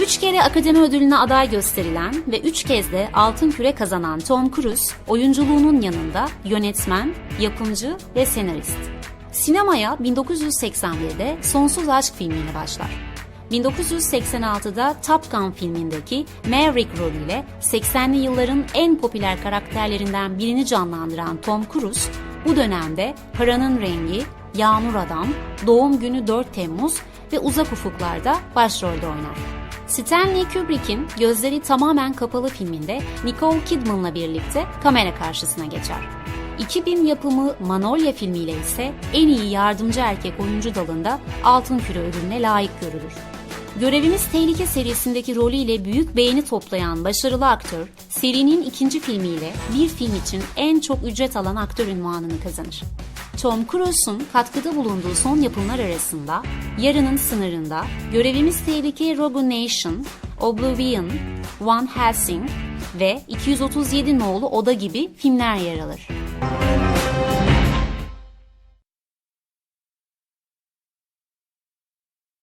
Üç kere Akademi Ödülü'ne aday gösterilen ve üç kez de Altın Küre kazanan Tom Cruise, oyunculuğunun yanında yönetmen, yapımcı ve senarist. Sinemaya 1981'de Sonsuz Aşk filmiyle başlar. 1986'da Top Gun filmindeki Maverick rolüyle 80'li yılların en popüler karakterlerinden birini canlandıran Tom Cruise, bu dönemde Paranın Rengi, Yağmur Adam, Doğum Günü 4 Temmuz ve Uzak Ufuklar'da başrolde oynar. Stanley Kubrick'in Gözleri Tamamen Kapalı filminde Nicole Kidman'la birlikte kamera karşısına geçer. 2000 yapımı Manolya filmiyle ise en iyi yardımcı erkek oyuncu dalında Altın Küre ödülüne layık görülür. Görevimiz Tehlike serisindeki rolüyle büyük beğeni toplayan başarılı aktör, serinin ikinci filmiyle bir film için en çok ücret alan aktör ünvanını kazanır. Tom Cruise'un katkıda bulunduğu son yapımlar arasında Yarının Sınırında, Görevimiz Tehlike Rogue Nation, Oblivion, Van Helsing ve 237 nolu Oda gibi filmler yer alır.